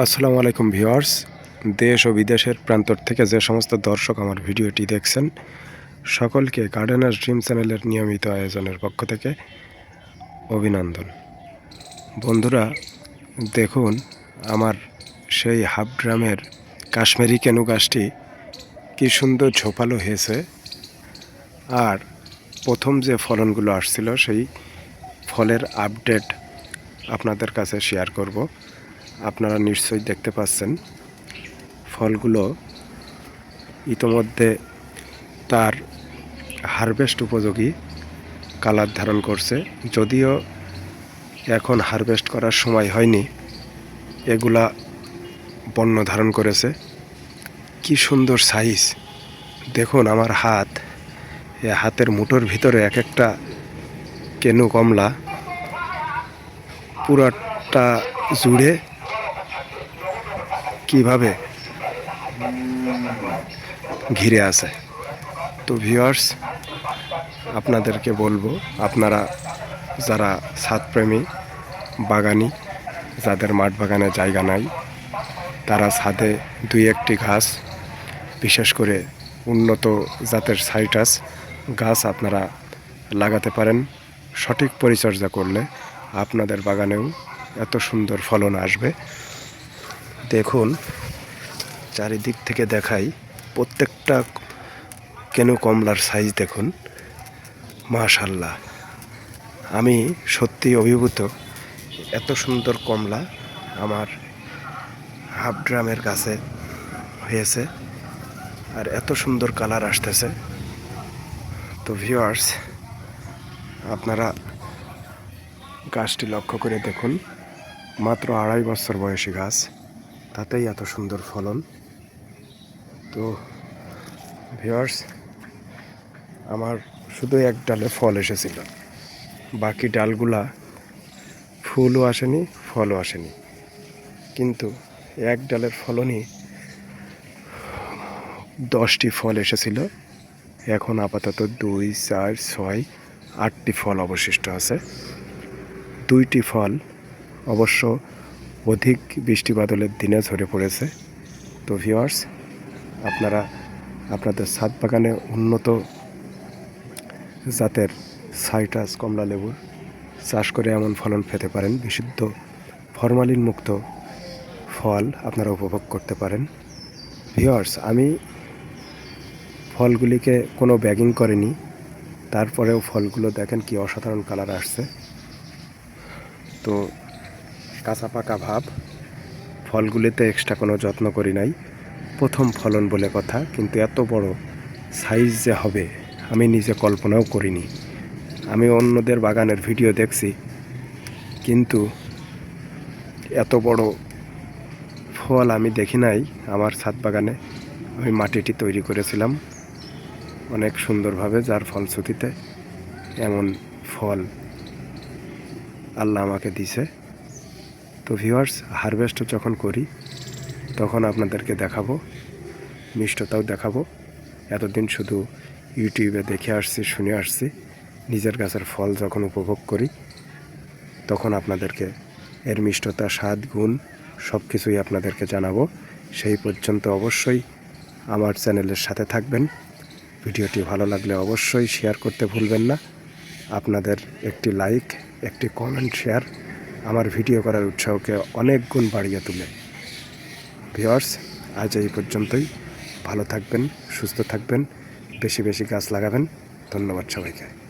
আসসালামু আলাইকুম ভিওয়ার্স দেশ ও বিদেশের প্রান্তর থেকে যে সমস্ত দর্শক আমার ভিডিওটি দেখছেন, সকলকে গার্ডেনার ড্রিম চ্যানেলের নিয়মিত আয়োজনের পক্ষ থেকে অভিনন্দন। বন্ধুরা, দেখুন, আমার সেই হাফ ড্রামের কাশ্মীরি কেনু গাছটি কী সুন্দর ঝোপালো হয়েছে। আর প্রথম যে ফলনগুলো আসছিল, সেই ফলের আপডেট আপনাদের কাছে শেয়ার করব। আপনারা নিশ্চয়ই দেখতে পাচ্ছেন ফলগুলো ইতোমধ্যে তার হারভেস্ট উপযোগী কালার ধারণ করছে। যদিও এখন হারভেস্ট করার সময় হয়নি, এগুলা বন্য ধারণ করেছে। কি সুন্দর সাইজ। দেখুন আমার হাত, এ হাতের মুঠোর ভিতরে এক একটা কেনু কমলা, পুরাটা জুড়ে কীভাবে ঘিরে আছে? তো ভিউয়ার্স আপনাদেরকে বলব, আপনারা যারা ছাদপ্রেমী বাগানি, যাদের মাঠ বাগানে জায়গা নাই, তারা ছাদে দুই একটি ঘাস, বিশেষ করে উন্নত জাতের সাইটাস গাছ আপনারা লাগাতে পারেন। সঠিক পরিচর্যা করলে আপনাদের বাগানেও এত সুন্দর ফলন আসবে। দেখুন, চারিদিক থেকে দেখাই প্রত্যেকটা কেন কমলার সাইজ দেখুন। মাশাল্লাহ আমি সত্যি অভিভূত, এত সুন্দর কমলা আমার হাফ ড্রামের কাছে হয়েছে আর এত সুন্দর কালার আসতেছে। তো ভিউয়ার্স আপনারা গাছটি লক্ষ্য করে দেখুন, মাত্র আড়াই বছর বয়সী গাছ। তাতেই এত সুন্দর ফলন। তো ভিওয়ার্স আমার শুধু এক ডালে ফল এসেছিল। বাকি ডালগুলা ফুলও আসেনি, ফলও আসেনি। কিন্তু এক ডালের ফলনই দশটি ফল এসেছিল। এখন আপাতত দুই, চার, ছয়, আটটি ফল অবশিষ্ট আছে। দুইটি ফল অবশ্য অধিক বৃষ্টি বাদলের দিনে ঝরে পড়েছে। তো ভিওয়ার্স আপনারা আপনাদের ছাদ বাগানে উন্নত জাতের সাইটাস কমলা লেবুর চাষ করে এমন ফলন পেতে পারেন। বিশুদ্ধ ফরমালিন মুক্ত ফল আপনারা উপভোগ করতে পারেন। ভিওয়ার্স আমি ফলগুলিকে কোনো ব্যাগিং করিনি। তারপরেও ফলগুলো দেখেন কি অসাধারণ কালার আসছে। তো কাঁচা পাকা ভাব। ফলগুলিতে এক্সট্রা কোনো যত্ন করি নাই। প্রথম ফলন বলে কথা, কিন্তু এত বড় সাইজ যে হবে, আমি নিজে কল্পনাও করিনি। আমি অন্যদের বাগানের ভিডিও দেখছি, কিন্তু এত বড় ফল আমি দেখি নাই আমার ছাদ বাগানে। আমি মাটিটি তৈরি করেছিলাম অনেক সুন্দরভাবে, যার ফলশ্রুতিতে এমন ফল আল্লাহ আমাকে দিছে তো ভিউয়ার্স হারভেস্ট যখন করি, তখন আপনাদেরকে দেখাবো, মিষ্টতাও দেখাবো। এতদিন শুধু ইউটিউবে দেখে আসছি, শুনে আসছি, নিজের গাছের ফল যখন উপভোগ করি, তখন আপনাদেরকে এর মিষ্টতা, স্বাদ, গুণ সব কিছুই আপনাদেরকে জানাব। সেই পর্যন্ত অবশ্যই আমার চ্যানেলের সাথে থাকবেন। ভিডিওটি ভালো লাগলে অবশ্যই শেয়ার করতে ভুলবেন না। আপনাদের একটি লাইক একটি কমেন্ট শেয়ার আমার ভিডিও করার উৎসাহকে অনেক গুণ বাড়িয়ে তোলে। ভিওয়ার্স আজ এই পর্যন্তই। ভালো থাকবেন, সুস্থ থাকবেন, বেশি বেশি গাছ লাগাবেন। ধন্যবাদ সবাইকে।